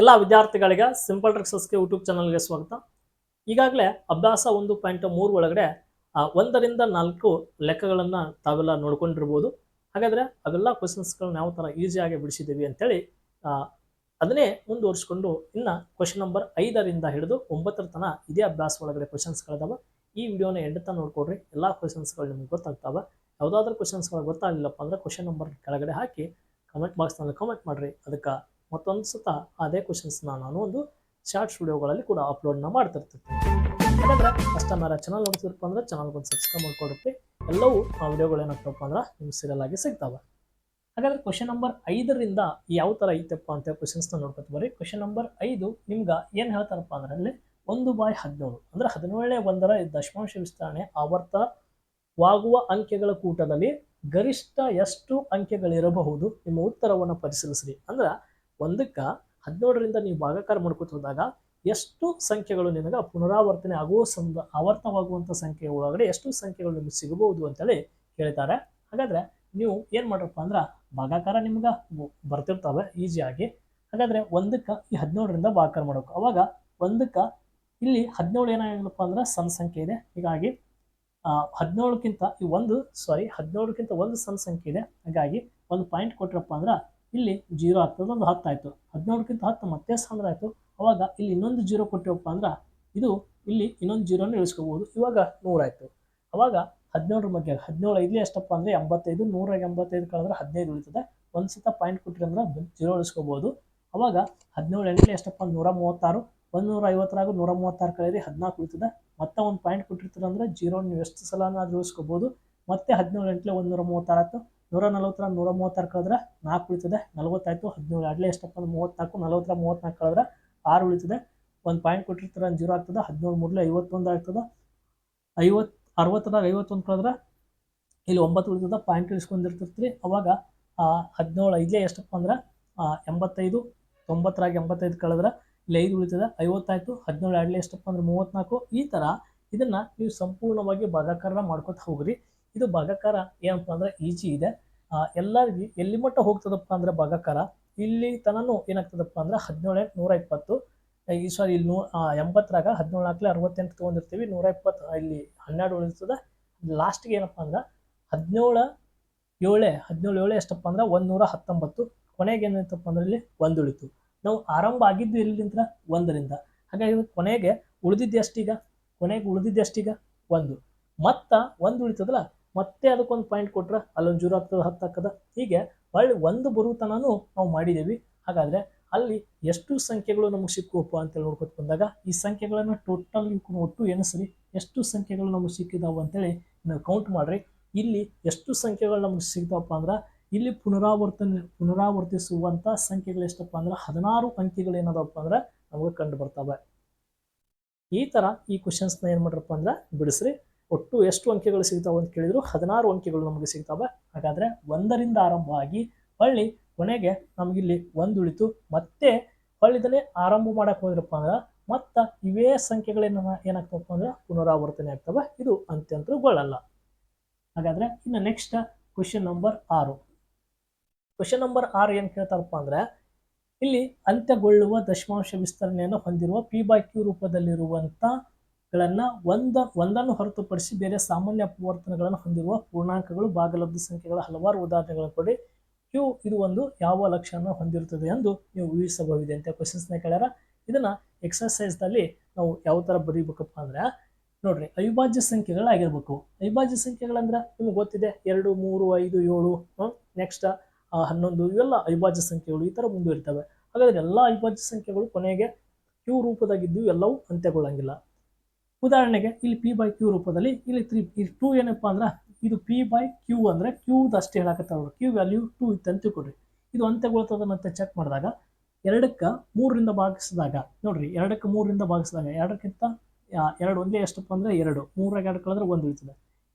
ಎಲ್ಲ ವಿದ್ಯಾರ್ಥಿಗಳಿಗೆ simple ಟ್ರಿಕ್ಸಸ್ಗೆ YouTube ಚಾನಲ್ಗೆ ಸ್ವಾಗತ. ಈಗಾಗಲೇ ಅಭ್ಯಾಸ ಒಂದು ಪಾಯಿಂಟ್ ಮೂರು ಒಳಗಡೆ ಒಂದರಿಂದ ನಾಲ್ಕು ಲೆಕ್ಕಗಳನ್ನು ತಾವೆಲ್ಲ ನೋಡ್ಕೊಂಡಿರ್ಬೋದು. ಹಾಗಾದರೆ ಅವೆಲ್ಲ ಕ್ವಶನ್ಸ್ಗಳನ್ನ ಯಾವ ಥರ ಈಸಿಯಾಗಿ ಬಿಡಿಸಿದ್ದೀವಿ ಅಂತೇಳಿ ಅದನ್ನೇ ಮುಂದುವರಿಸ್ಕೊಂಡು ಇನ್ನು ಕ್ವಶನ್ ನಂಬರ್ ಐದರಿಂದ ಹಿಡಿದು ಒಂಬತ್ತರ ತನ ಇದೇ ಅಭ್ಯಾಸ ಒಳಗಡೆ ಕ್ವಶನ್ಸ್ಗಳಿದಾವೆ ಈ ವಿಡಿಯೋನ ಎಂಡ್ ತನಕ ನೋಡ್ಕೊಡ್ರಿ. ಎಲ್ಲ ಕ್ವಶನ್ಸ್ಗಳು ನಿಮ್ಗೆ ಗೊತ್ತಾಗ್ತಾವೆ. ಯಾವುದಾದ್ರೂ ಕ್ವಶನ್ಸ್ಗಳು ಗೊತ್ತಾಗಲಿಲ್ಲಪ್ಪ ಅಂದ್ರೆ ಕ್ವಶನ್ ನಂಬರ್ ಕೆಳಗಡೆ ಹಾಕಿ ಕಮೆಂಟ್ ಬಾಕ್ಸ್ನಲ್ಲಿ ಕಮೆಂಟ್ ಮಾಡಿರಿ. ಅದಕ್ಕೆ ಮತ್ತೊಂದು ಸತ ಅದೇ ಕ್ವಶನ್ಸ್ನ ನಾನು ಒಂದು ಶಾರ್ಟ್ ವಿಡಿಯೋಗಳಲ್ಲಿ ಕೂಡ ಅಪ್ಲೋಡ್ನ ಮಾಡ್ತಿರ್ತೀನಿ. ಹಾಗಾದ್ರೆ ಕಸ್ಟಮರ್ ಚಾನಲ್ ನೋಡ್ತಿರಪ್ಪ ಅಂದ್ರೆ ಚಾನಲ್ಗೆ ಒಂದು ಸಬ್ಸ್ಕ್ರೈಬ್ ಮಾಡ್ಕೊಡುತ್ತೆ ಎಲ್ಲವೂ ಆ ವಿಡಿಯೋಗಳು ಏನಾಗ್ತವಪ್ಪ ಅಂದ್ರೆ ನಿಮ್ಗೆ ಸೀರಿಯಲ್ ಆಗಿ ಸಿಗ್ತಾವೆ. ಹಾಗಾದ್ರೆ ಕ್ವಶನ್ ನಂಬರ್ ಐದರಿಂದ ಯಾವ ಥರ ಐತಪ್ಪ ಅಂತ ಕ್ವಶನ್ಸ್ನ ನೋಡ್ಕೊತ ಬರ್ರಿ. ಕ್ವಶನ್ ನಂಬರ್ ಐದು ನಿಮ್ಗೆ ಏನು ಹೇಳ್ತಾರಪ್ಪ ಅಂದ್ರೆ ಅಲ್ಲಿ ಒಂದು ಬಾಯ್ ಹದಿನೇಳು ಅಂದ್ರೆ ಹದಿನೇಳನೇ ಒಂದರ ದಶಮಾಂಶ ವಿಸ್ತರಣೆ ಆವರ್ತವಾಗುವ ಅಂಕೆಗಳ ಕೂಟದಲ್ಲಿ ಗರಿಷ್ಠ ಎಷ್ಟು ಅಂಕೆಗಳಿರಬಹುದು ನಿಮ್ಮ ಉತ್ತರವನ್ನು ಪರಿಶೀಲಿಸ್ರಿ. ಅಂದ್ರೆ ಒಂದಕ್ಕೆ ಹದಿನೇಳರಿಂದ ನೀವು ಭಾಗಾಕಾರ ಮಾಡ್ಕೊತ ಹೋದಾಗ ಎಷ್ಟು ಸಂಖ್ಯೆಗಳು ನಿಮಗೆ ಪುನರಾವರ್ತನೆ ಆಗುವ ಸಂದ ಆವರ್ತವಾಗುವಂಥ ಸಂಖ್ಯೆ ಒಳಗಡೆ ಎಷ್ಟು ಸಂಖ್ಯೆಗಳು ನಿಮಗೆ ಸಿಗಬಹುದು ಅಂತೇಳಿ ಹೇಳ್ತಾರೆ ಹಾಗಾದ್ರೆ ನೀವು ಏನು ಮಾಡ್ರಪ್ಪ ಅಂದ್ರೆ ಭಾಗಾಕಾರ ನಿಮ್ಗೆ ಬರ್ತಿರ್ತಾವೆ ಈಸಿಯಾಗಿ ಹಾಗಾದ್ರೆ ಒಂದಕ್ಕೆ ಈ ಹದಿನೇಳರಿಂದ ಭಾಗಾಕಾರ ಮಾಡಬೇಕು. ಅವಾಗ ಒಂದಕ್ಕೆ ಇಲ್ಲಿ ಹದಿನೇಳು ಏನಾಗಿಲ್ಲಪ್ಪ ಅಂದ್ರೆ ಸಣ್ಣ ಸಂಖ್ಯೆ ಇದೆ. ಹೀಗಾಗಿ ಹದಿನೇಳಕ್ಕಿಂತ ಈ ಒಂದು ಸಾರಿ ಹದಿನೇಳಕ್ಕಿಂತ ಒಂದು ಸಣ್ಣ ಸಂಖ್ಯೆ ಇದೆ. ಹಾಗಾಗಿ ಒಂದು ಪಾಯಿಂಟ್ ಕೊಟ್ರಪ್ಪ ಅಂದ್ರೆ ಇಲ್ಲಿ ಜೀರೋ ಆಗ್ತದೆ ಒಂದು ಹತ್ತಾಯಿತು ಹದಿನೇಳಕ್ಕಿಂತ ಹತ್ತು ಮತ್ತೆ ಸಣ್ಣ ಆಯಿತು. ಅವಾಗ ಇಲ್ಲಿ ಇನ್ನೊಂದು ಜೀರೋ ಕೊಟ್ಟಿವಪ್ಪ ಅಂದ್ರೆ ಇದು ಇಲ್ಲಿ ಇನ್ನೊಂದು ಜೀರೋನ ಇಳಿಸ್ಕೋಬೋದು. ಇವಾಗ ನೂರಾಯಿತು ಅವಾಗ ಹದಿನೇಳರ ಬಗ್ಗೆ, ಹದಿನೇಳು ಐದಲೇ ಎಷ್ಟಪ್ಪ ಅಂದರೆ ಎಂಬತ್ತೈದು, ನೂರಾಗ ಎಂಬತ್ತೈದು ಕಳೆದ್ರೆ ಹದಿನೈದು ಉಳಿತದೆ. ಒಂದು ಸತ ಪಾಯಿಂಟ್ ಕೊಟ್ಟಿರಿ ಅಂದ್ರೆ ಜೀರೋ ಇಳಿಸ್ಕೋಬೋದು. ಅವಾಗ ಹದಿನೇಳು ಎಂಟಲೇ ಎಷ್ಟಪ್ಪ ನೂರ ಮೂವತ್ತಾರು, ಒಂದು ನೂರ ಐವತ್ತರಾಗ ನೂರ ಮೂವತ್ತಾರು ಕಳೆದ್ರೆ ಹದಿನಾಲ್ಕು ಉಳಿತದೆ. ಮತ್ತೆ ಒಂದು ಪಾಯಿಂಟ್ ಕೊಟ್ಟಿರ್ತೀರ ಅಂದ್ರೆ ಜೀರೋ ನೀವು ಎಷ್ಟು ಸಲನಾದ್ರೂ ಉಳಿಸ್ಕೋಬೋದು ಮತ್ತೆ ಹದಿನೇಳು ಎಂಟ್ಲೆ ಒಂದು ನೂರ ಮೂವತ್ತಾರು ಆಯ್ತು. ನೂರ ನಲವತ್ತರ ನೂರ ಮೂವತ್ತಾರು ಕಳೆದ್ರೆ ನಾಲ್ಕು ಉಳಿತದೆ. ನಲವತ್ತಾಯ್ತು, ಹದಿನೇಳು. ಅಡ್ಲೆ ಎಷ್ಟಪ್ಪ ಅಂದ್ರೆ ಮೂವತ್ತ್ನಾಲ್ಕು ನಲವತ್ತರ ಮೂವತ್ತ್ನಾಲ್ಕು ಕಳೆದ್ರೆ ಆರು ಉಳಿತದೆ. ಒಂದು ಪಾಯಿಂಟ್ ಕೊಟ್ಟಿರ್ತಾರೆ ಜೀರೋ ಆಗ್ತದೆ. ಹದಿನೇಳು ಮೂರಲೆ ಐವತ್ತೊಂದು ಆಗ್ತದೆ. ಐವತ್ತು, ಅರವತ್ತರಾಗ ಐವತ್ತೊಂದು ಕಳೆದ್ರೆ ಇಲ್ಲಿ ಒಂಬತ್ತು ಉಳಿತದೆ. ಪಾಯಿಂಟ್ ಇಳಿಸ್ಕೊಂಡಿರ್ತಿರ್ತೀರಿ. ಅವಾಗ ಹದಿನೇಳು ಐದಲೇ ಎಷ್ಟಪ್ಪ ಅಂದ್ರೆ ಎಂಬತ್ತೈದು, ತೊಂಬತ್ತರಾಗ ಎಂಬತ್ತೈದು ಕಳೆದ್ರೆ ಇಲ್ಲಿ ಐದು ಉಳಿತದೆ. ಐವತ್ತಾಯ್ತು, ಹದಿನೇಳು ಎರಡಲೇ ಎಷ್ಟಪ್ಪ ಅಂದ್ರೆ ಮೂವತ್ತ್ನಾಲ್ಕು ಈ ಥರ ಇದನ್ನು ನೀವು ಸಂಪೂರ್ಣವಾಗಿ ಭಾಗಾಕಾರ ಮಾಡ್ಕೊತಾ ಹೋಗ್ರಿ. ಇದು ಭಾಗಾಕಾರ ಏನಪ್ಪ ಅಂದ್ರೆ ಈಜಿ ಇದೆ. ಎಲ್ಲರಿಗೂ ಎಲ್ಲಿ ಮಟ್ಟ ಹೋಗ್ತದಪ್ಪ ಅಂದ್ರೆ ಬಗಕರ ಇಲ್ಲಿ ತನನು ಏನಾಗ್ತದಪ್ಪ ಅಂದ್ರೆ ಹದಿನೇಳು ನೂರ ಇಪ್ಪತ್ತು. ಈ ಸಾರಿ ಇಲ್ಲಿ ನೂ ಎಂಬತ್ತರಾಗ ಹದಿನೇಳು ನಾಲ್ಕಲೆ ಅರವತ್ತೆಂಟು ತೊಗೊಂಡಿರ್ತೀವಿ ನೂರ ಇಪ್ಪತ್ತು ಇಲ್ಲಿ ಹನ್ನೆರಡು ಉಳಿಸ್ತದ ಲಾಸ್ಟ್ಗೆ ಏನಪ್ಪ ಅಂದ್ರೆ ಹದಿನೇಳು ಏಳೆ ಹದಿನೇಳು ಏಳೆ ಎಷ್ಟಪ್ಪ ಅಂದ್ರೆ ಒಂದು ನೂರ ಹತ್ತೊಂಬತ್ತು. ಕೊನೆಗೆ ಏನಾಯ್ತಪ್ಪ ಅಂದ್ರೆ ಇಲ್ಲಿ ಒಂದು ಉಳಿತು ನಾವು ಆರಂಭ ಆಗಿದ್ದು ಎಲ್ಲಿಂದ? ಒಂದರಿಂದ. ಹಾಗಾಗಿ ಕೊನೆಗೆ ಉಳಿದಿದ್ದು ಎಷ್ಟೀಗ? ಕೊನೆಗೆ ಉಳಿದಿದ್ದು ಎಷ್ಟೀಗ? ಒಂದು. ಮತ್ತ ಒಂದು ಉಳಿತದಲ್ಲ? ಮತ್ತೆ ಅದಕ್ಕೊಂದು ಪಾಯಿಂಟ್ ಕೊಟ್ರೆ ಅಲ್ಲೊಂದು ಜೂರು ಆಗ್ತದೆ, ಹತ್ತು ಹೀಗೆ ಹೊಳ್ಳಿ ಒಂದು ಬರುತನೂ ನಾವು ಮಾಡಿದ್ದೀವಿ. ಹಾಗಾದ್ರೆ ಅಲ್ಲಿ ಎಷ್ಟು ಸಂಖ್ಯೆಗಳು ನಮಗೆ ಸಿಕ್ಕುವಪ್ಪ ಅಂತೇಳಿ ನೋಡ್ಕೊತ ಬಂದಾಗ, ಈ ಸಂಖ್ಯೆಗಳನ್ನು ಟೋಟಲ್ ಒಟ್ಟು ಎನಿಸ್ರಿ ಎಷ್ಟು ಸಂಖ್ಯೆಗಳು ನಮಗೆ ಸಿಕ್ಕಿದಾವು ಅಂತೇಳಿ ನೀವು ಕೌಂಟ್ ಮಾಡಿರಿ. ಇಲ್ಲಿ ಎಷ್ಟು ಸಂಖ್ಯೆಗಳು ನಮಗೆ ಸಿಗ್ತಾವಪ್ಪ ಅಂದ್ರೆ, ಇಲ್ಲಿ ಪುನರಾವರ್ತನೆ ಪುನರಾವರ್ತಿಸುವಂಥ ಸಂಖ್ಯೆಗಳು ಎಷ್ಟಪ್ಪ ಅಂದ್ರೆ, ಹದಿನಾರು ಅಂಕಿಗಳು ಏನದಪ್ಪ ಅಂದ್ರೆ ನಮಗೆ ಕಂಡು ಬರ್ತವೆ. ಈ ಥರ ಈ ಕ್ವಶನ್ಸ್ನ ಏನು ಮಾಡ್ರಪ್ಪ ಅಂದ್ರೆ, ಬಿಡಿಸ್ರಿ. ಒಟ್ಟು ಎಷ್ಟು ಅಂಕೆಗಳು ಸಿಗ್ತಾವೆ ಅಂತ ಕೇಳಿದ್ರು ಹದಿನಾರು ಅಂಕೆಗಳು ನಮಗೆ ಸಿಗ್ತವೆ. ಹಾಗಾದ್ರೆ ಒಂದರಿಂದ ಆರಂಭ ಆಗಿ ಹೊಳ್ಳಿ ಕೊನೆಗೆ ನಮಗಿಲ್ಲಿ ಒಂದು ಉಳಿತು ಮತ್ತೆ ಹೊಳ್ಳಿದಲ್ಲೇ ಆರಂಭ ಮಾಡಕ್ಕೆ ಹೋದ್ರಪ್ಪ ಅಂದ್ರೆ ಮತ್ತು ಇವೇ ಸಂಖ್ಯೆಗಳೇನ ಏನಾಗ್ತವಪ್ಪ ಅಂದ್ರೆ ಪುನರಾವರ್ತನೆ ಆಗ್ತವೆ. ಇದು ಅಂತ್ಯಂತರಗೊಳ್ಳಲ್ಲ. ಹಾಗಾದ್ರೆ ಇನ್ನು ನೆಕ್ಸ್ಟ್ ಕ್ವಶನ್ ನಂಬರ್ ಆರು. ಕ್ವಶನ್ ನಂಬರ್ ಆರು ಏನು ಕೇಳ್ತಾರಪ್ಪ ಅಂದ್ರೆ ಇಲ್ಲಿ ಅಂತ್ಯಗೊಳ್ಳುವ ದಶಮಾಂಶ ವಿಸ್ತರಣೆಯನ್ನು ಹೊಂದಿರುವ ಪಿ ಬೈ ಕ್ಯೂ ರೂಪದಲ್ಲಿರುವಂಥ ಗಳನ್ನ ಒಂದ, ಒಂದನ್ನು ಹೊರತುಪಡಿಸಿ ಬೇರೆ ಸಾಮಾನ್ಯ ಅಪವರ್ತನಗಳನ್ನು ಹೊಂದಿರುವ ಪೂರ್ಣಾಂಕಗಳು ಭಾಗಲಬ್ಧ ಸಂಖ್ಯೆಗಳ ಹಲವಾರು ಉದಾಹರಣೆಗಳನ್ನು ಕೊಡಿ. ಕ್ಯೂ, ಇದು ಒಂದು ಯಾವ ಲಕ್ಷಣ ಹೊಂದಿರುತ್ತದೆ ಎಂದು ನೀವು ಊಹಿಸಬಹುದೇ ಅಂತ ಕ್ವಶನ್ಸ್ನ ಕೇಳ್ಯಾರ. ಇದನ್ನ ಎಕ್ಸರ್ಸೈಸ್ದಲ್ಲಿ ನಾವು ಯಾವ ಥರ ಬರೀಬೇಕಪ್ಪ ಅಂದ್ರೆ, ನೋಡ್ರಿ, ಅವಿಭಾಜ್ಯ ಸಂಖ್ಯೆಗಳಾಗಿರ್ಬೇಕು. ಅವಿಭಾಜ್ಯ ಸಂಖ್ಯೆಗಳಂದ್ರೆ ನಿಮ್ಗೆ ಗೊತ್ತಿದೆ, ಎರಡು, ಮೂರು, ಐದು, ಏಳು ನೆಕ್ಸ್ಟ್ ಹನ್ನೊಂದು, ಇವೆಲ್ಲ ಅವಿಭಾಜ್ಯ ಸಂಖ್ಯೆಗಳು, ಈ ಥರ ಮುಂದುವರಿತವೆ. ಹಾಗಾದ್ರೆ ಎಲ್ಲ ಅವಿಭಾಜ್ಯ ಸಂಖ್ಯೆಗಳು ಕೊನೆಗೆ ಕ್ಯೂ ರೂಪದಾಗಿದ್ದು ಎಲ್ಲವೂ ಅಂತ್ಯಗೊಳ್ಳಂಗಿಲ್ಲ. ಉದಾಹರಣೆಗೆ ಇಲ್ಲಿ ಪಿ ಬೈ ಕ್ಯೂ ರೂಪದಲ್ಲಿ ಇಲ್ಲಿ ತ್ರೀ ಇಲ್ಲಿ ಟೂ ಏನಪ್ಪ ಅಂದ್ರೆ ಇದು ಪಿ ಬೈ ಕ್ಯೂ ಅಂದರೆ ಕ್ಯೂದು ಅಷ್ಟೇ ಹೇಳಕತ್ತಾವ ಕ್ಯೂ ವ್ಯಾಲ್ಯೂ ಟೂ ಇತ್ತು ಅಂತ ತಿಳ್ಕೊಡ್ರಿ ಇದು ಅಂತ್ಯಗೊಳ್ತದನ್ನಂತ ಚೆಕ್ ಮಾಡಿದಾಗ ಎರಡಕ್ಕೆ ಮೂರರಿಂದ ಭಾಗಿಸಿದಾಗ, ನೋಡ್ರಿ ಎರಡಕ್ಕೆ ಮೂರರಿಂದ ಭಾಗಿಸಿದಾಗ ಎರಡಕ್ಕಿಂತ ಎರಡು ಒಂದೇ ಎಷ್ಟಪ್ಪ ಅಂದರೆ ಎರಡು. ಮೂರಾಗ ಎರಡು ಕಳೆದ್ರೆ ಒಂದು ಉಳಿತದೆ.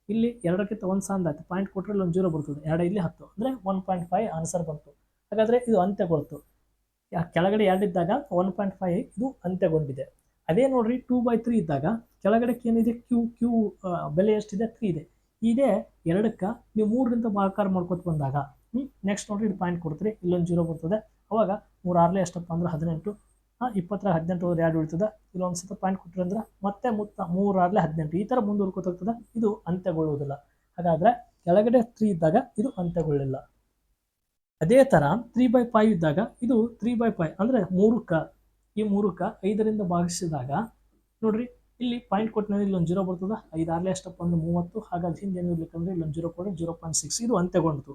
ಇಲ್ಲಿ ಎರಡಕ್ಕಿಂತ ಒಂದು ಸಾಂದ್ ಆಯ್ತು. ಪಾಯಿಂಟ್ ಕೊಟ್ಟರೆ ಒಂದು ಜೀರೋ ಬರ್ತದೆ. ಎರಡು ಇಲ್ಲಿ ಹತ್ತು ಅಂದರೆ ಒನ್ ಪಾಯಿಂಟ್ ಫೈವ್ ಆನ್ಸರ್ ಬಂತು. ಹಾಗಾದರೆ ಇದು ಅಂತ್ಯಗೊಳ್ತು. ಕೆಳಗಡೆ ಎರಡಿದ್ದಾಗ ಒನ್ ಪಾಯಿಂಟ್ ಫೈವ್ ಇದು ಅಂತ್ಯಗೊಂಡಿದೆ. ಅದೇ ನೋಡ್ರಿ ಟೂ ಬೈ ತ್ರೀ ಇದ್ದಾಗ ಕೆಳಗಡೆ ಏನಿದೆ? ಕ್ಯೂ ಕ್ಯೂ ಬೆಲೆ ಎಷ್ಟಿದೆ? ತ್ರೀ ಇದೆ. ಇದೇ ಎರಡಕ್ಕೆ ನೀವು ಮೂರರಿಂದ ಭಾಗಾಕಾರ ಮಾಡ್ಕೊತ ಬಂದಾಗ ನೆಕ್ಸ್ಟ್ ನೋಡ್ರಿ ಇದು ಪಾಯಿಂಟ್ ಕೊಡ್ತೀರಿ. ಇಲ್ಲೊಂದು ಜೀರೋ ಬರ್ತದೆ. ಅವಾಗ ಮೂರು ಆರ್ಲೆ ಎಷ್ಟಪ್ಪ ಅಂದ್ರೆ ಹದಿನೆಂಟು ಇಪ್ಪತ್ತರ ಹದಿನೆಂಟು ಹೋದ್ರೆ ಎರಡು ಉಳಿತದೆ. ಇಲ್ಲೊಂದು ಸತ ಪಾಯಿಂಟ್ ಕೊಟ್ಟರೆ ಅಂದ್ರೆ ಮತ್ತೆ ಮುತ್ತ ಮೂರಾಗಲೇ ಹದಿನೆಂಟು. ಈ ಥರ ಮುಂದುವರ್ಕೋತೋಗ್ತದೆ ಇದು ಅಂತ್ಯಗೊಳ್ಳುವುದಿಲ್ಲ. ಹಾಗಾದರೆ ಕೆಳಗಡೆ ತ್ರೀ ಇದ್ದಾಗ ಇದು ಅಂತ್ಯಗೊಳ್ಳಿಲ್ಲ. ಅದೇ ಥರ ತ್ರೀ ಬೈ ಫೈವ್ ಇದ್ದಾಗ ಇದು ತ್ರೀ ಬೈ ಫೈವ್ ಅಂದರೆ ಮೂರಕ್ಕೆ ಈ ಮೂರಕ್ಕೆ ಐದರಿಂದ ಭಾಗಿಸಿದಾಗ, ನೋಡ್ರಿ, ಇಲ್ಲಿ ಪಾಯಿಂಟ್ ಕೊಟ್ಟಿನಲ್ಲಿ ಇಲ್ಲೊಂದು ಜೀರೋ ಬರ್ತದೆ. ಐದು ಆರಲೇ ಅಷ್ಟಪ್ಪ ಅಂದ್ರೆ ಮೂವತ್ತು. ಹಾಗಾದ್ರೆ ಹಿಂದೆ ಏನು ಇರ್ಲಿಕ್ಕಂದ್ರೆ ಇಲ್ಲೊಂದು ಜೀರೋ ಕೊಡಿ ಜೀರೋ ಪಾಯಿಂಟ್ ಸಿಕ್ಸ್ ಇದು ಅಂತ್ಯಗೊಂಡಿತು.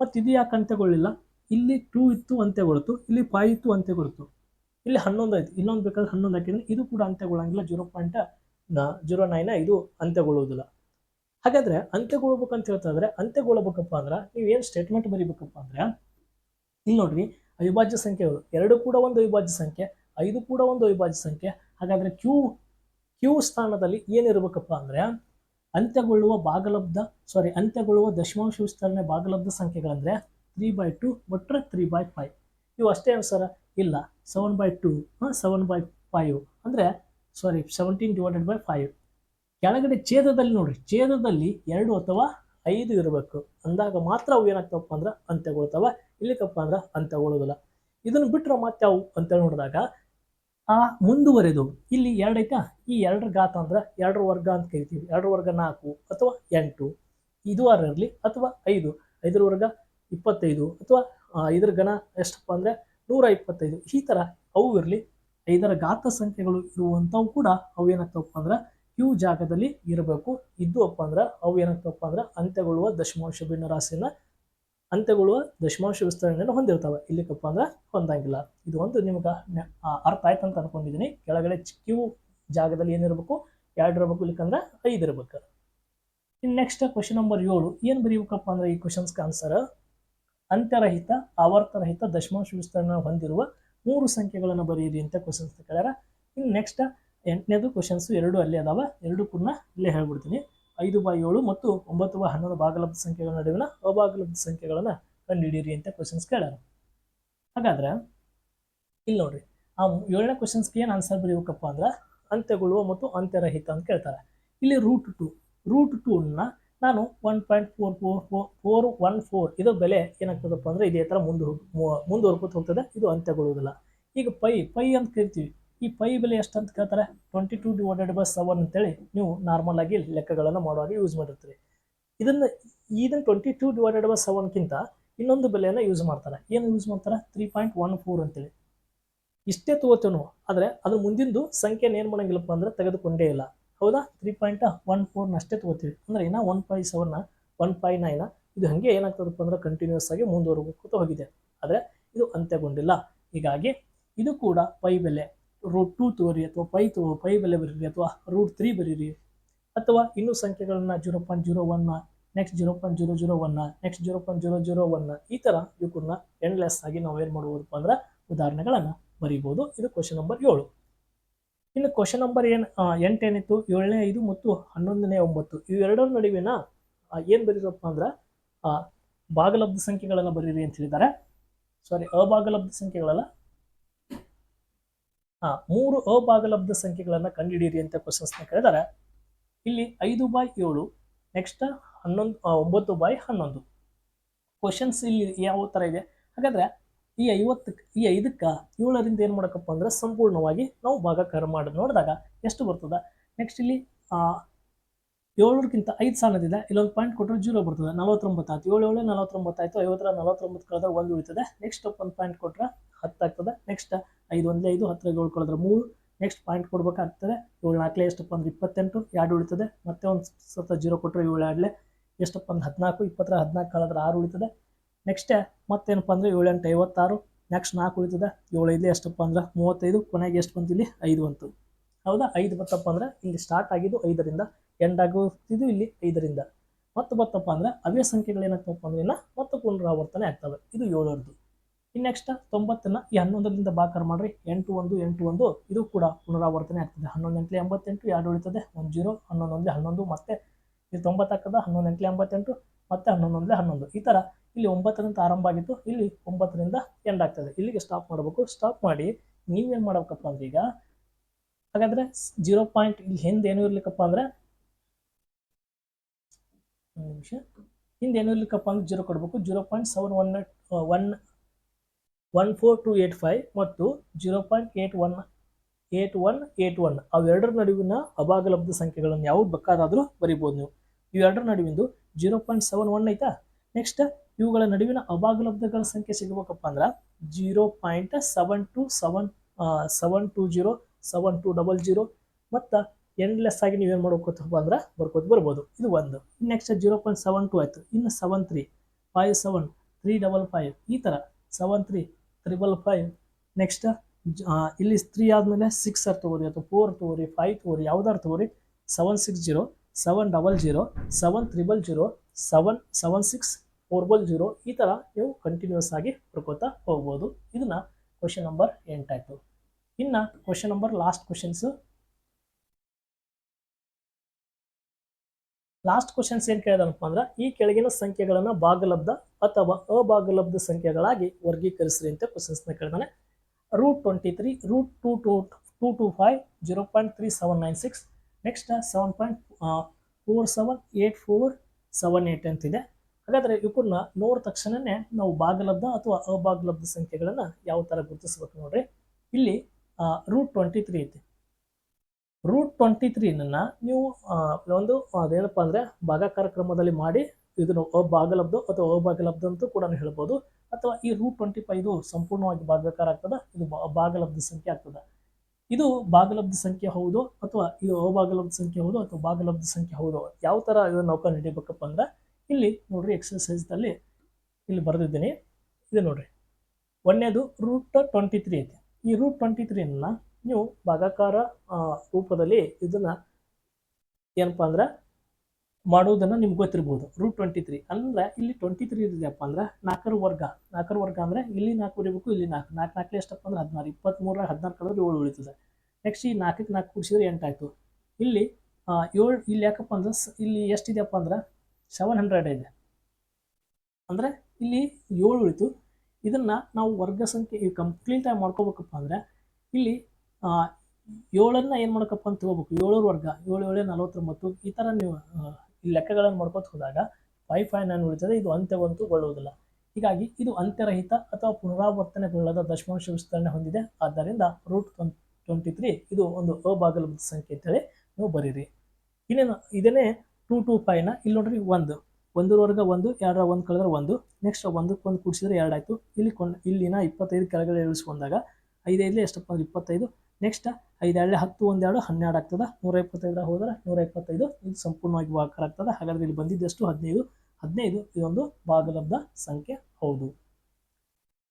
ಮತ್ತು ಇದು ಯಾಕೆ ಅಂತ್ಯಗೊಳ್ಳಿಲ್ಲ? ಇಲ್ಲಿ ಟೂ ಇತ್ತು ಅಂತ್ಯಗೊಳ್ತು, ಇಲ್ಲಿ ಫೈವ್ ಇತ್ತು ಅಂತ್ಯಗೊಳ್ತು. ಇಲ್ಲಿ ಹನ್ನೊಂದು ಆಯ್ತು. ಇನ್ನೊಂದು ಬೇಕಾದ್ರೆ ಹನ್ನೊಂದು ಹಾಕಿದ್ರೆ ಇದು ಕೂಡ ಅಂತ್ಯಗೊಳ್ಳಂಗಿಲ್ಲ. ಜೀರೋ ಪಾಯಿಂಟ್ ಜೀರೋ ನೈನ್ ಇದು ಅಂತ್ಯಗೊಳ್ಳುವುದಿಲ್ಲ. ಹಾಗಾದ್ರೆ ಅಂತ್ಯಗೊಳ್ಬೇಕಂತ ಹೇಳ್ತಾ ಇದ್ರೆ, ಅಂತ್ಯಗೊಳ್ಬೇಕಪ್ಪ ಅಂದ್ರೆ ನೀವು ಏನು ಸ್ಟೇಟ್ಮೆಂಟ್ ಬರೀಬೇಕಪ್ಪ ಅಂದ್ರೆ, ಇಲ್ಲಿ ನೋಡ್ರಿ ಅವಿಭಾಜ್ಯ ಸಂಖ್ಯೆಗಳು ಎರಡು ಕೂಡ ಒಂದು ಅವಿಭಾಜ್ಯ ಸಂಖ್ಯೆ, ಐದು ಕೂಡ ಒಂದು ಅವಿಭಾಜ್ಯ ಸಂಖ್ಯೆ. ಹಾಗಾದರೆ ಕ್ಯೂ ಕ್ಯೂ ಸ್ಥಾನದಲ್ಲಿ ಏನಿರಬೇಕಪ್ಪ ಅಂದರೆ ಅಂತ್ಯಗೊಳ್ಳುವ ಭಾಗಲಬ್ಧ ಸಾರಿ ಅಂತ್ಯಗೊಳ್ಳುವ ದಶಮಾಂಶ ವಿಸ್ತರಣೆ ಭಾಗಲಬ್ಧ ಸಂಖ್ಯೆಗಳಂದರೆ ತ್ರೀ ಬೈ ಟು ಒಟ್ಟರೆ ತ್ರೀ ಬೈ ಫೈವ್ ಇವು ಅಷ್ಟೇ ಅನ್ಸರ ಇಲ್ಲ seven by two seven by five ಅಂದರೆ sorry seventeen divided by five ಕೆಳಗಡೆ ಛೇದದಲ್ಲಿ ನೋಡಿರಿ, ಛೇದದಲ್ಲಿ ಎರಡು ಅಥವಾ ಐದು ಇರಬೇಕು. ಅಂದಾಗ ಮಾತ್ರ ಅವು ಏನಾಗ್ತವಪ್ಪ ಅಂದ್ರೆ ಅಂತ್ಯಗೊಳ್ತಾವ. ಇಲ್ಲಿಕಪ್ಪ ಅಂದ್ರೆ ಅಂತ್ಯಗೊಳ್ಳೋದಿಲ್ಲ ಇದನ್ನು ಬಿಟ್ಟರೆ ಮತ್ತೆ ಅವು ಅಂತ ನೋಡಿದಾಗ, ಆ ಮುಂದುವರೆದು, ಇಲ್ಲಿ ಎರಡೈತಾ ಈ ಎರಡರ ಗಾತ ಅಂದ್ರೆ ಎರಡರ ವರ್ಗ ಅಂತ ಕರಿತೀವಿ. ಎರಡರ ವರ್ಗ ನಾಲ್ಕು ಅಥವಾ ಎಂಟು. ಇದು ಇರಲಿ ಅಥವಾ ಐದು. ಐದರ ವರ್ಗ ಇಪ್ಪತ್ತೈದು ಅಥವಾ ಇದರ ಘನ ಎಷ್ಟಪ್ಪ ಅಂದ್ರೆ ನೂರ ಇಪ್ಪತ್ತೈದು. ಈ ಥರ ಅವು ಇರಲಿ. ಐದರ ಗಾತ್ರ ಸಂಖ್ಯೆಗಳು ಇರುವಂಥವು ಕೂಡ ಅವು ಏನಾಗ್ತವಪ್ಪ ಅಂದ್ರೆ ಇವು ಜಾಗದಲ್ಲಿ ಇರಬೇಕು. ಇದ್ದುವಪ್ಪ ಅಂದ್ರೆ ಅವು ಏನಾಗ್ತವಪ್ಪ ಅಂದ್ರೆ ಅಂತ್ಯಗೊಳ್ಳುವ ದಶಮಾಂಶ ಭಿನ್ನ ರಾಶಿನ ಅಂತ್ಯಗೊಳ್ಳುವ ದಶಮಾಂಶ ವಿಸ್ತರಣೆಯನ್ನು ಹೊಂದಿರ್ತಾವೆ. ಇಲ್ಲಿಕ್ಕಪ್ಪ ಅಂದ್ರೆ ಹೊಂದಂಗಿಲ್ಲ. ಇದು ಒಂದು ನಿಮ್ಗೆ ಅರ್ಥ ಆಯ್ತು ಅಂತ ಅನ್ಕೊಂಡಿದ್ದೀನಿ ಕೆಳಗಡೆ ಕ್ಯೂ ಜಾಗದಲ್ಲಿ ಏನಿರಬೇಕು ಎರಡು ಇರಬೇಕು. ಇಲ್ಲಿಕಂದ್ರೆ ಐದು ಇರಬೇಕು. ಇನ್ನು ನೆಕ್ಸ್ಟ್ ಕ್ವಶನ್ ನಂಬರ್ ಏಳು. ಏನು ಬರೀಬೇಕಪ್ಪ ಅಂದ್ರೆ ಈ ಕ್ವಶನ್ಸ್ಗೆ ಆನ್ಸರ್ ಅಂತ್ಯರಹಿತ, ಆವರ್ತರಹಿತ, ದಶಮಾಂಶ ವಿಸ್ತರಣೆ ಹೊಂದಿರುವ ಮೂರು ಸಂಖ್ಯೆಗಳನ್ನು ಬರೆಯಿರಿ ಅಂತ ಕ್ವಶನ್ಸ್ ಕೇಳ್ಯಾರ. ಇನ್ನು ನೆಕ್ಸ್ಟ್ ಎಂಟನೇದು ಕ್ವಶನ್ಸು ಎರಡು ಅಲ್ಲೇ ಅದಾವ. ಎರಡು ಕೂಡ ಇಲ್ಲೇ ಹೇಳ್ಬಿಡ್ತೀನಿ. ಐದು ಬೈ ಏಳು ಮತ್ತು ಒಂಬತ್ತು ಬೈ ಹನ್ನೊಂದು ಭಾಗಲಬ್ಧ ಸಂಖ್ಯೆಗಳ ನಡುವಿನ ಅಭಾಗಲಬ್ಧ ಸಂಖ್ಯೆಗಳನ್ನು ಕಂಡುಹಿಡಿಯಿರಿ ಅಂತ ಕ್ವಶನ್ಸ್ ಕೇಳ್ಯಾರ ಹಾಗಾದ್ರೆ ಇಲ್ಲಿ ನೋಡ್ರಿ. ಆ ಏಳನೇ ಕ್ವಶನ್ಸ್ಗೆ ಏನು ಆನ್ಸರ್ ಬರೀಬೇಕಪ್ಪ ಅಂದ್ರೆ ಅಂತ್ಯಗೊಳ್ಳುವ ಮತ್ತು ಅಂತ್ಯರಹಿತ ಅಂತ ಕೇಳ್ತಾರೆ. ಇಲ್ಲಿ ರೂಟ್ ಟು ರೂಟ್ ಟೂನ ನಾನು one point four four four four one four ಇದು ಬೆಲೆ ಏನಾಗ್ತದಪ್ಪ ಅಂದರೆ ಇದೇ ಥರ ಮುಂದೆ ಮುಂದುವರ್ಕೋತ ಹೋಗ್ತದೆ. ಇದು ಅಂತ್ಯಗೊಳ್ಳುವುದಿಲ್ಲ. ಈಗ ಪೈ ಪೈ ಅಂತ ಕರಿತೀವಿ. ಈ ಪೈ ಬೆಲೆ ಎಷ್ಟು ಅಂತ ಕೇಳ್ತಾರೆ? Twenty two divided by seven ಅಂತೇಳಿ ನೀವು ನಾರ್ಮಲ್ ಆಗಿ ಲೆಕ್ಕಗಳನ್ನು ಮಾಡುವಾಗ ಯೂಸ್ ಮಾಡಿರ್ತೀರಿ. ಇದನ್ನು ಇದನ್ನು ಟ್ವೆಂಟಿ ಟು ಡಿವೈಡೆಡ್ ಬೈ ಸೆವೆನ್ಗಿಂತ ಇನ್ನೊಂದು ಬೆಲೆಯನ್ನು ಯೂಸ್ ಮಾಡ್ತಾರೆ. ಏನು ಯೂಸ್ ಮಾಡ್ತಾರೆ? ತ್ರೀ ಪಾಯಿಂಟ್ ಒನ್ ಫೋರ್ ಅಂತೇಳಿ. ಇಷ್ಟೇ ತಗೋತೇವೆ ನಾವು, ಆದರೆ ಅದ್ರ ಮುಂದಿಂದು ಸಂಖ್ಯೆ ಏನು ಮಾಡೋಂಗಿಲ್ಲಪ್ಪ ಅಂದ್ರೆ ತೆಗೆದುಕೊಂಡೇ ಇಲ್ಲ. ಹೌದಾ? ತ್ರೀ ಪಾಯಿಂಟ್ ಒನ್ ಫೋರ್ನ ಅಷ್ಟೇ ತಗೋತೀವಿ. ಅಂದರೆ ಇನ್ನ ಒನ್ ಫೈ ಸೆವೆನ್ನ ಒನ್ ಫೈ ನೈನ ಇದು ಹಾಗೆ ಏನಾಗ್ತದಪ್ಪ ಅಂದ್ರೆ ಕಂಟಿನ್ಯೂಸ್ ಆಗಿ ಮುಂದುವರೆಗೋತ ಹೋಗಿದೆ. ಆದರೆ ಇದು ಅಂತ್ಯಗೊಂಡಿಲ್ಲ. ಹೀಗಾಗಿ ಇದು ಕೂಡ ಪೈ ಬೆಲೆ. ರೂಟ್ ಟೂ ತಗೋರಿ ಅಥವಾ ಪೈ ತೋ ಪೈ ಬೆಲೆ ಬರೀರಿ ಅಥವಾ ರೂಟ್ ತ್ರೀ ಬರೀರಿ. ಅಥವಾ ಇನ್ನೂ ಸಂಖ್ಯೆಗಳನ್ನ zero point zero ಒನ್ನ next zero point zero zero ಒನ್ನ next zero point zero zero ಒನ್ನ ಈ ಥರ ಇವಕ್ಕನ್ನ ಎಂಡ್ಲೆಸ್ ಆಗಿ ನಾವು ಏನು ಮಾಡ್ಬೋದಪ್ಪ ಅಂದ್ರೆ ಉದಾಹರಣೆಗಳನ್ನು ಬರೀಬೋದು. ಇದು ಕ್ವಶನ್ ನಂಬರ್ ಏಳು. ಇನ್ನು ಕ್ವಶನ್ ನಂಬರ್ ಏನು ಎಂಟು ಏನಿತ್ತು ಏಳನೇ, ಐದು ಮತ್ತು ಹನ್ನೊಂದನೇ, ಒಂಬತ್ತು. ಇವೆರಡರ ನಡುವಿನ ಏನು ಬರೀರಪ್ಪ ಅಂದ್ರೆ ಭಾಗಲಬ್ಧ ಸಂಖ್ಯೆಗಳನ್ನು ಬರೀರಿ ಅಂತ ಹೇಳಿದ್ದಾರೆ. ಸಾರಿ ಅಭಾಗಲಬ್ಧ ಸಂಖ್ಯೆಗಳಲ್ಲ ಹಾ ಮೂರು ಅಭಾಗಲಬ್ಧ ಸಂಖ್ಯೆಗಳನ್ನು ಕಂಡುಹಿಡಿಯಿರಿ ಅಂತ ಕ್ವಶನ್ಸ್ನ ಕೇಳಿದರೆ. ಇಲ್ಲಿ ಐದು ಬೈ ಏಳು ನೆಕ್ಸ್ಟ್ ಹನ್ನೊಂದು ಆ, ಒಂಬತ್ತು ಬಾಯ್ ಹನ್ನೊಂದು. ಕ್ವಶನ್ಸ್ ಇಲ್ಲಿ ಯಾವ ಥರ ಇದೆ? ಹಾಗಾದ್ರೆ ಈ ಐವತ್ತಕ್ಕೆ ಈ ಐದಕ್ಕೆ ಏಳರಿಂದ ಏನು ಮಾಡಕಪ್ಪ ಅಂದ್ರೆ ಸಂಪೂರ್ಣವಾಗಿ ನಾವು ಭಾಗಾಕಾರ ಮಾಡಿ ನೋಡಿದಾಗ ಎಷ್ಟು ಬರ್ತದೆ? ನೆಕ್ಸ್ಟ್ ಇಲ್ಲಿ ಆ, ಏಳಕ್ಕಿಂತ ಐದು ಸಾಲದಿದೆ ಇಲ್ಲೊಂದು ಪಾಯಿಂಟ್ ಕೊಟ್ಟರೆ ಜೀರೋ ಬರ್ತದೆ. ನಲವತ್ತೊಂಬತ್ತು ಆಯ್ತು. ಏಳು ಏಳು ನಲವತ್ತೊಂಬತ್ತು ಆಯಿತು. ಐವತ್ತರ ನಲವತ್ತೊಂಬತ್ತು ಕಳೆದ್ರೆ ಒಂದು ಉಳಿತದೆ. ನೆಕ್ಸ್ಟ್ ಒಂದು ಪಾಯಿಂಟ್ ಕೊಟ್ಟರೆ ಹತ್ತು ಆಗ್ತದೆ. ನೆಕ್ಸ್ಟ್ ಐದು ಒಂದೇ ಐದು ಹತ್ತಿರ ಏಳು ಕಳೆದ್ರೆ ಮೂರು. ನೆಕ್ಸ್ಟ್ ಪಾಯಿಂಟ್ ಕೊಡಬೇಕಾಗ್ತದೆ. ಏಳು ನಾಲ್ಕಲೇ ಎಷ್ಟಪ್ಪ ಅಂದ್ರೆ ಇಪ್ಪತ್ತೆಂಟು ಎರಡು ಉಳಿತದೆ. ಮತ್ತೆ ಒಂದು ಸತ ಜೀರೋ ಕೊಟ್ಟರೆ ಏಳು ಎರಡಲೇ ಎಷ್ಟಪ್ಪ ಅಂದ್ರೆ ಹದಿನಾಲ್ಕು ಇಪ್ಪತ್ತರ ಹದಿನಾಲ್ಕು ಕಳೆದ್ರೆ ಆರು ಉಳಿತದೆ. ನೆಕ್ಸ್ಟ್ ಮತ್ತೇನಪ್ಪ ಅಂದರೆ ಏಳು ಎಂಟು ಐವತ್ತಾರು. ನೆಕ್ಸ್ಟ್ ನಾಲ್ಕು ಉಳಿತದೆ. ಏಳು ಐದು ಎಷ್ಟಪ್ಪ ಅಂದ್ರೆ ಮೂವತ್ತೈದು. ಕೊನೆಗೆ ಎಷ್ಟು ಬಂತು ಇಲ್ಲಿ ಐದು ಬಂತು. ಹೌದಾ? ಐದು ಬತ್ತಪ್ಪ ಅಂದ್ರೆ ಇಲ್ಲಿ ಸ್ಟಾರ್ಟ್ ಆಗಿದ್ದು ಐದರಿಂದ ಎಂಡ್ ಆಗುತ್ತಿದ್ದು ಇಲ್ಲಿ ಐದರಿಂದ. ಮತ್ತು ಬತ್ತಪ್ಪ ಅಂದ್ರೆ ಅವೇ ಸಂಖ್ಯೆಗಳು ಏನಾಗ್ತವಪ್ಪ ಅಂದ್ರೆ ಮತ್ತು ಮತ್ತೆ ಪುನರಾವರ್ತನೆ ಆಗ್ತವೆ. ಇದು ಏಳರದ್ದು. ಇನ್ನು ನೆಕ್ಸ್ಟ್ ತೊಂಬತ್ತನ್ನ ಈ ಹನ್ನೊಂದರಿಂದ ಬಾಕರ್ ಮಾಡ್ರಿ. ಎಂಟು ಒಂದು ಎಂಟು ಒಂದು, ಇದು ಕೂಡ ಪುನರಾವರ್ತನೆ ಆಗ್ತದೆ. ಹನ್ನೊಂದು ಎಂಟ್ಲೆ ಎಂಬತ್ತೆಂಟು, ಎರಡು ಉಳಿತದೆ. ಒಂದು ಜೀರೋ, ಹನ್ನೊಂದು ಒಂದೇ ಹನ್ನೊಂದು, ಮತ್ತೆ ಇದು ತೊಂಬತ್ತಾಗ್ತದೆ ಹನ್ನೊಂದು ಎಂಟ್ಲೆ ಎಂಬತ್ತೆಂಟು, ಮತ್ತೆ ಹನ್ನೊಂದು ಹನ್ನೊಂದು. ಈ ಥರ ಇಲ್ಲಿ ಒಂಬತ್ತರಿಂದ ಆರಂಭ ಆಗಿತ್ತು. ಇಲ್ಲಿ ಒಂಬತ್ತರಿಂದ ಎಂಡ್ ಆಗ್ತದೆ. ಇಲ್ಲಿಗೆ ಸ್ಟಾಪ್ ಮಾಡಬೇಕು. ಸ್ಟಾಪ್ ಮಾಡಿ ನೀವೇನು ಮಾಡಬೇಕಪ್ಪ ಅಂದ್ರೆ ಈಗ ಹಾಗಾದ್ರೆ ಜೀರೋ ಪಾಯಿಂಟ್ ಇಲ್ಲಿ ಹಿಂದೆ ಏನು ಇರ್ಲಿಕ್ಕಪ್ಪ ಅಂದ್ರೆ ಒಂದು ನಿಮಿಷ. ಹಿಂದೆ ಏನು ಇರ್ಲಿಕ್ಕಪ್ಪ ಅಂದ್ರೆ ಜೀರೋ ಕೊಡಬೇಕು. Zero point seven one one one four two eight five ಮತ್ತು zero point eight one eight one eight one. ಅವೆರಡರ ನಡುವಿನ ಅಭಾಗಲಬ್ಧ ಸಂಖ್ಯೆಗಳನ್ನು ಯಾವ್ದು ಬೇಕಾದಾದರೂ ಬರಿಬೋದು ನೀವು. ಇವೆರಡರ ನಡುವಿಂದು ಜೀರೋ ಪಾಯಿಂಟ್ ಸೆವೆನ್ ಒನ್ ಐತಾ? ನೆಕ್ಸ್ಟ್ ಇವುಗಳ ನಡುವಿನ ಅಭಾಗಲಬ್ಧಗಳ ಸಂಖ್ಯೆ ಸಿಗಬೇಕಪ್ಪ ಅಂದ್ರೆ zero point seven two seven seven two zero seven two double zero ಮತ್ತು ಎಂಡ್ಲೆಸ್ ಆಗಿ ನೀವೇನು ಮಾಡ್ಕೋತಪ್ಪ ಅಂದ್ರೆ ಬರ್ಕೋತ ಬರ್ಬೋದು. ಇದು ಒಂದು. Next zero point seven two ಆಯಿತು. ಇನ್ನು seven three five seven three double five ಈ ಥರ seven three triple five next ಇಲ್ಲಿ ತ್ರೀ ಆದಮೇಲೆ ಸಿಕ್ಸ್ ಆರ್ ತೊಗೋರಿ ಅಥವಾ ಫೋರ್ ತೊಗೋರಿ ಫೈವ್ ತೊಗೋರಿ, ಯಾವ್ದಾರು ತೊಗೋರಿ seven six zero seven double zero seven triple zero seven seven six ಫೋರ್ಬಲ್ zero ಈ ಥರ ನೀವು ಕಂಟಿನ್ಯೂಸ್ ಆಗಿ ಬರ್ಕೋತಾ ಹೋಗ್ಬೋದು. ಇದನ್ನ ಕ್ವಶನ್ ನಂಬರ್ ಎಂಟಾಯಿತು ಇನ್ನು question number last questions last questions ಏನು ಕೇಳಿದನಪ್ಪ ಅಂದ್ರೆ, ಈ ಕೆಳಗಿನ ಸಂಖ್ಯೆಗಳನ್ನು ಭಾಗಲಬ್ಧ ಅಥವಾ ಅಭಾಗಲಬ್ಧ ಸಂಖ್ಯೆಗಳಾಗಿ ವರ್ಗೀಕರಿಸ್ರಿ ಅಂತ ಕ್ವಶನ್ಸ್ನ ಕೇಳಿದಾನೆ. Root twenty three root two two two two five zero point three seven nine six next seven point four seven eight four seven eight ಅಂತಿದೆ. ಹಾಗಾದ್ರೆ ಇವನ್ನ ನೋಡಿದ ತಕ್ಷಣನೇ ನಾವು ಭಾಗಲಬ್ಧ ಅಥವಾ ಅಭಾಗಲಬ್ಧ ಸಂಖ್ಯೆಗಳನ್ನು ಯಾವ ಥರ ಗುರುತಿಸಬೇಕು ನೋಡ್ರಿ. ಇಲ್ಲಿ ರೂಟ್ ಟ್ವೆಂಟಿ ತ್ರೀ ಐತಿ. ರೂಟ್ ಟ್ವೆಂಟಿ ತ್ರೀನನ್ನು ನೀವು ಒಂದು ಅದೇನಪ್ಪ ಅಂದರೆ ಭಾಗಾಕಾರ ಕ್ರಮದಲ್ಲಿ ಮಾಡಿ ಇದನ್ನು ಭಾಗಲಬ್ಧ ಅಥವಾ ಅಭಾಗಲಬ್ಧ ಅಂತೂ ಕೂಡ ಹೇಳ್ಬೋದು. ಅಥವಾ ಈ ರೂಟ್ ಟ್ವೆಂಟಿ ಫೈವ್ ಇದು ಸಂಪೂರ್ಣವಾಗಿ ಭಾಗಾಕಾರ ಆಗ್ತದೆ, ಇದು ಭಾಗಲಬ್ಧ ಸಂಖ್ಯೆ ಆಗ್ತದೆ. ಇದು ಭಾಗಲಬ್ಧ ಸಂಖ್ಯೆ ಹೌದು ಅಥವಾ ಇದು ಅಭಾಗಲಬ್ಧ ಸಂಖ್ಯೆ ಹೌದು ಅಥವಾ ಭಾಗಲಬ್ಧ ಸಂಖ್ಯೆ ಹೌದು? ಯಾವ ಥರ ಇದನ್ನು ನಾವು ನಡೀಬೇಕಪ್ಪ ಅಂದ್ರೆ ಇಲ್ಲಿ ನೋಡ್ರಿ ಎಕ್ಸಸೈಸ್ದಲ್ಲಿ ಇಲ್ಲಿ ಬರೆದಿದ್ದೀನಿ. ಇದು ನೋಡ್ರಿ. ಒಂದನೇದು ರೂಟ್ ಟ್ವೆಂಟಿ ತ್ರೀ ಐತಿ. ಈ ರೂಟ್ ಟ್ವೆಂಟಿ ತ್ರೀನ ನೀವು ಭಾಗಾಕಾರ ರೂಪದಲ್ಲಿ ಇದನ್ನ ಏನಪ್ಪ ಅಂದ್ರೆ ಮಾಡೋದನ್ನ ನಿಮ್ಗೆ ಗೊತ್ತಿರ್ಬೋದು. ರೂಟ್ ಟ್ವೆಂಟಿ ತ್ರೀ ಅಂದ್ರೆ ಇಲ್ಲಿ ಟ್ವೆಂಟಿ ತ್ರೀ ಇದೆಯಪ್ಪ ಅಂದ್ರೆ ನಾಲ್ಕರ ವರ್ಗ. ನಾಲ್ಕರ ವರ್ಗ ಅಂದ್ರೆ ಇಲ್ಲಿ ನಾಲ್ಕು ಉರಿಬೇಕು ಇಲ್ಲಿ ನಾಲ್ಕು. ನಾಲ್ಕು ನಾಲ್ಕು ಎಷ್ಟಪ್ಪ ಅಂದ್ರೆ ಹದಿನಾರು. ಇಪ್ಪತ್ತ್ಮೂರ ಹದಿನಾರು ಕಳೆದ್ರೆ ಏಳು ಉಳಿತದೆ. ನೆಕ್ಸ್ಟ್ ಈ ನಾಲ್ಕಕ್ಕೆ ನಾಲ್ಕು ಕೂಡಿಸಿದ್ರೆ ಎಂಟಾಯ್ತು ಇಲ್ಲಿ ಏಳು, ಇಲ್ಲಿ ಯಾಕಪ್ಪ ಅಂದ್ರೆ ಇಲ್ಲಿ ಎಷ್ಟಿದೆಯಪ್ಪ ಅಂದ್ರೆ ಸೆವೆನ್ ಹಂಡ್ರೆಡ್ ಇದೆ. ಅಂದರೆ ಇಲ್ಲಿ ಏಳು ಉಳಿತು. ಇದನ್ನ ನಾವು ವರ್ಗ ಸಂಖ್ಯೆ ಕಂಪ್ಲೀಟಾಗಿ ಮಾಡ್ಕೋಬೇಕಪ್ಪ ಅಂದ್ರೆ ಇಲ್ಲಿ ಏಳನ್ನು ಏನು ಮಾಡಕಪ್ಪ ಅಂತ ತಗೋಬೇಕು ಏಳೂರು ವರ್ಗ, ಏಳು ಏಳು, ನಲವತ್ತೊಂಬತ್ತು, ಈ ಥರ ನೀವು ಈ ಲೆಕ್ಕಗಳನ್ನು ಮಾಡ್ಕೊತ ಹೋದಾಗ ಫೈವ್ ಫೈವ್ ನೈನ್ ಉಳಿತದೆ. ಇದು ಅಂತ್ಯವಂತೂ ಗೊಳ್ಳುವುದಿಲ್ಲ. ಹೀಗಾಗಿ ಇದು ಅಂತ್ಯರಹಿತ ಅಥವಾ ಪುನರಾವರ್ತನೆಗೊಳ್ಳದ ದಶಮಾಂಶ ವಿಸ್ತರಣೆ ಹೊಂದಿದೆ. ಆದ್ದರಿಂದ ರೂಟ್ ಟ್ವೆಂಟಿ ತ್ರೀ ಇದು ಒಂದು ಅಭಾಗಲಬ್ಧ ಸಂಖ್ಯೆ ಅಂತೇಳಿ ನೀವು ಬರೀರಿ. ಇನ್ನೇನು, ಇದನ್ನೇ ಟೂ ಟೂ ಫೈವ್ನ ಇಲ್ಲಿ ನೋಡ್ರಿ ಒಂದು. ಒಂದರ ವರ್ಗ ಒಂದು, ಎರಡರ ಒಂದು ಕಳೆದ್ರೆ ಒಂದು. ನೆಕ್ಸ್ಟ್ ಒಂದಕ್ಕೆ ಒಂದು ಕೂಡಿಸಿದ್ರೆ ಎರಡಾಯಿತು ಇಲ್ಲಿ ಕೊಂಡು, ಇಲ್ಲಿನ ಇಪ್ಪತ್ತೈದು ಕೆಳಗಡೆ ಇಳಿಸ್ಕೊಂಡಾಗ ಐದೈದಲೇ ಎಷ್ಟಪ್ಪ ಅಂದ್ರೆ ಇಪ್ಪತ್ತೈದು. ನೆಕ್ಸ್ಟ್ ಐದೆರಡೇ ಹತ್ತು, ಒಂದೆರಡು, ಹನ್ನೆರಡು ಆಗ್ತದೆ. ನೂರ ಇಪ್ಪತ್ತೈದರ ಹೋದ್ರೆ ನೂರ ಇಪ್ಪತ್ತೈದು ಇದು ಸಂಪೂರ್ಣವಾಗಿ ಭಾಗಕಾರ ಆಗ್ತದೆ. ಹಾಗಾದ್ರೆ ಇಲ್ಲಿ ಬಂದಿದ್ದಷ್ಟು? ಹದಿನೈದು. ಹದಿನೈದು ಇದೊಂದು ಭಾಗಲಬ್ಧ ಸಂಖ್ಯೆ. ಹೌದು.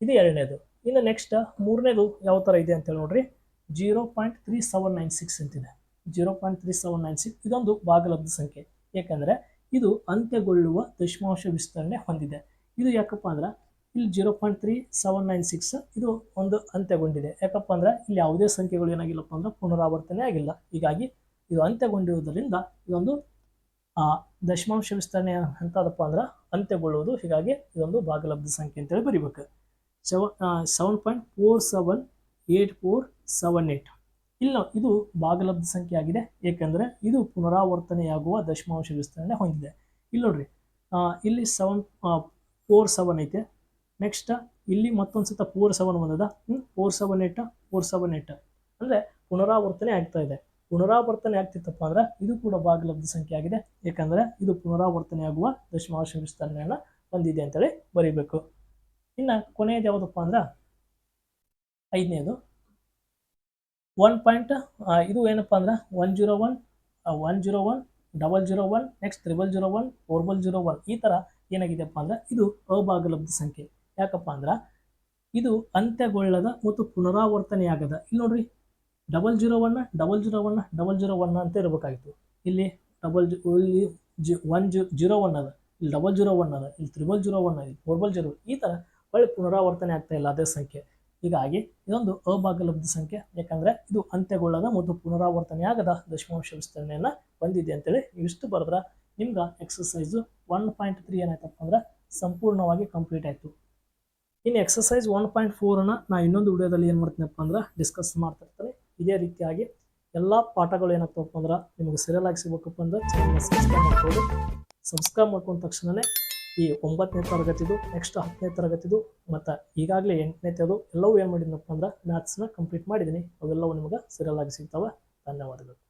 ಇದು ಎರಡನೇದು. ಇನ್ನು ನೆಕ್ಸ್ಟ್ ಮೂರನೇದು ಯಾವ ಥರ ಇದೆ ಅಂತೇಳಿ ನೋಡ್ರಿ. Zero point three seven nine six ಅಂತಿದೆ. Zero point three seven nine six ಇದೊಂದು ಭಾಗಲಬ್ಧ ಸಂಖ್ಯೆ. ಏಕೆಂದರೆ ಇದು ಅಂತ್ಯಗೊಳ್ಳುವ ದಶಮಾಂಶ ವಿಸ್ತರಣೆ ಹೊಂದಿದೆ. ಇದು ಯಾಕಪ್ಪ ಅಂದ್ರೆ ಇಲ್ಲಿ zero point three, seven nine six ಇದು ಒಂದು ಅಂತ್ಯಗೊಂಡಿದೆ. ಯಾಕಪ್ಪ ಅಂದ್ರೆ ಇಲ್ಲಿ ಯಾವುದೇ ಸಂಖ್ಯೆಗಳು ಏನಾಗಿಲ್ಲಪ್ಪ ಅಂದ್ರೆ ಪುನರಾವರ್ತನೆ ಆಗಿಲ್ಲ. ಹೀಗಾಗಿ ಇದು ಅಂತ್ಯಗೊಂಡಿರುವುದರಿಂದ ಇದೊಂದು ದಶಮಾಂಶ ವಿಸ್ತರಣೆ ಅಂತದಪ್ಪ ಅಂದ್ರೆ ಅಂತ್ಯಗೊಳ್ಳುವುದು. ಹೀಗಾಗಿ ಇದೊಂದು ಭಾಗಲಬ್ಧ ಸಂಖ್ಯೆ ಅಂತೇಳಿ ಬರಿಬೇಕು. Seven seven point four seven, eight four seven eight. ಇಲ್ಲ, ಇದು ಭಾಗಲಬ್ಧ ಸಂಖ್ಯೆ ಆಗಿದೆ. ಏಕೆಂದರೆ ಇದು ಪುನರಾವರ್ತನೆಯಾಗುವ ದಶಮಾಂಶ ವಿಸ್ತರಣೆ ಹೊಂದಿದೆ. ಇಲ್ಲಿ ನೋಡ್ರಿ ಇಲ್ಲಿ ಸೆವೆನ್ ಫೋರ್ ಸೆವೆನ್ ಐತೆ. ನೆಕ್ಸ್ಟ್ ಇಲ್ಲಿ ಮತ್ತೊಂದು ಸತ ಫೋರ್ ಸೆವೆನ್ ಬಂದದ? Four seven eight four seven eight ಅಂದರೆ ಪುನರಾವರ್ತನೆ ಆಗ್ತಾ ಇದೆ. ಪುನರಾವರ್ತನೆ ಆಗ್ತಿತ್ತಪ್ಪ ಅಂದ್ರೆ ಇದು ಕೂಡ ಭಾಗಲಬ್ಧ ಸಂಖ್ಯೆ ಆಗಿದೆ. ಏಕೆಂದರೆ ಇದು ಪುನರಾವರ್ತನೆಯಾಗುವ ದಶಮಾಂಶ ವಿಸ್ತರಣೆಯನ್ನು ಹೊಂದಿದೆ ಅಂತೇಳಿ ಬರೀಬೇಕು. ಇನ್ನು ಕೊನೆಯದು ಯಾವುದಪ್ಪ ಅಂದ್ರೆ ಐದನೇದು. ಒನ್ ಪಾಯಿಂಟ್ ಇದು ಏನಪ್ಪ ಅಂದ್ರೆ one zero one one zero one double zero one next triple zero one ಫೋರ್ಬಲ್ zero one ಈ ಥರ ಏನಾಗಿದೆಪ್ಪ ಅಂದ್ರೆ ಇದು ಅಭಾಗಲಬ್ಧ ಸಂಖ್ಯೆ. ಯಾಕಪ್ಪ ಅಂದ್ರೆ ಇದು ಅಂತ್ಯಗೊಳ್ಳದ ಮತ್ತು ಪುನರಾವರ್ತನೆಯಾಗದ ಇಲ್ಲಿ ನೋಡ್ರಿ double zero one double zero one double zero one ಅಂತ ಇರಬೇಕಾಗಿತ್ತು. ಇಲ್ಲಿ ಡಬಲ್ ಇಲ್ಲಿ G one G zero one ಅದ. ಇಲ್ಲಿ ಡಬಲ್ ಜೀರೋ ಒನ್ ಅದ. ಇಲ್ಲಿ ತ್ರಿಬಲ್ ಜೀರೋ ಒನ್ ಇಲ್ಲಿ ಫೋರ್ಬಲ್ ಜೀರೋ ಈ ಥರ ಒಳ್ಳೆ ಪುನರಾವರ್ತನೆ ಆಗ್ತಾ ಇಲ್ಲ ಅದೇ ಸಂಖ್ಯೆ. ಹೀಗಾಗಿ ಇದೊಂದು ಅಭಾಗಲಬ್ಧ ಸಂಖ್ಯೆ. ಯಾಕಂದರೆ ಇದು ಅಂತ್ಯಗೊಳ್ಳದ ಮತ್ತು ಪುನರಾವರ್ತನೆಯಾಗದ ದಶಮಾಂಶ ವಿಸ್ತರಣೆಯನ್ನು ಹೊಂದಿದೆ ಅಂತೇಳಿ ಇಷ್ಟು ಬರೆದ್ರೆ ನಿಮ್ಗೆ ಎಕ್ಸಸೈಸು ಒನ್ ಪಾಯಿಂಟ್ ತ್ರೀ ಏನಾಯ್ತಪ್ಪ ಅಂದ್ರೆ ಸಂಪೂರ್ಣವಾಗಿ ಕಂಪ್ಲೀಟ್ ಆಯಿತು. ಇನ್ನು ಎಕ್ಸಸೈಸ್ ಒನ್ ಪಾಯಿಂಟ್ ಫೋರನ್ನು ನಾ ಇನ್ನೊಂದು ವಿಡಿಯೋದಲ್ಲಿ ಏನು ಮಾಡ್ತೀನಪ್ಪ ಅಂದ್ರೆ ಡಿಸ್ಕಸ್ ಮಾಡ್ತಿರ್ತೀನಿ ಇದೇ ರೀತಿಯಾಗಿ ಎಲ್ಲ ಪಾಠಗಳು ಏನಾಗ್ತವಪ್ಪ ಅಂದ್ರೆ ನಿಮಗೆ ಸರಿಯಲಾಗಿ ಅಂದ್ರೆ ಚಾನಲ್ನ ಸಬ್ಸ್ಕ್ರೈಬ್ ಮಾಡ್ಕೊಳ್ಳಿ ಸಬ್ಸ್ಕ್ರೈಬ್ ಮಾಡ್ಕೊಂಡ ತಕ್ಷಣವೇ ಈ ಒಂಬತ್ತನೇ ತರಗತಿದು ನೆಕ್ಸ್ಟ್ ಹತ್ತನೇ ತರಗತಿದು ಮತ್ತು ಈಗಾಗಲೇ ಎಂಟನೇದು ಎಲ್ಲವೂ ಏನು ಮಾಡಿದ್ನಪ್ಪ ಅಂದ್ರೆ ಮ್ಯಾಥ್ಸ್ನ ಕಂಪ್ಲೀಟ್ ಮಾಡಿದ್ದೀನಿ ಅವೆಲ್ಲವೂ ನಿಮಗೆ ಸಿರಲಾಗಿ ಸಿಗ್ತಾವೆ. ಧನ್ಯವಾದಗಳು.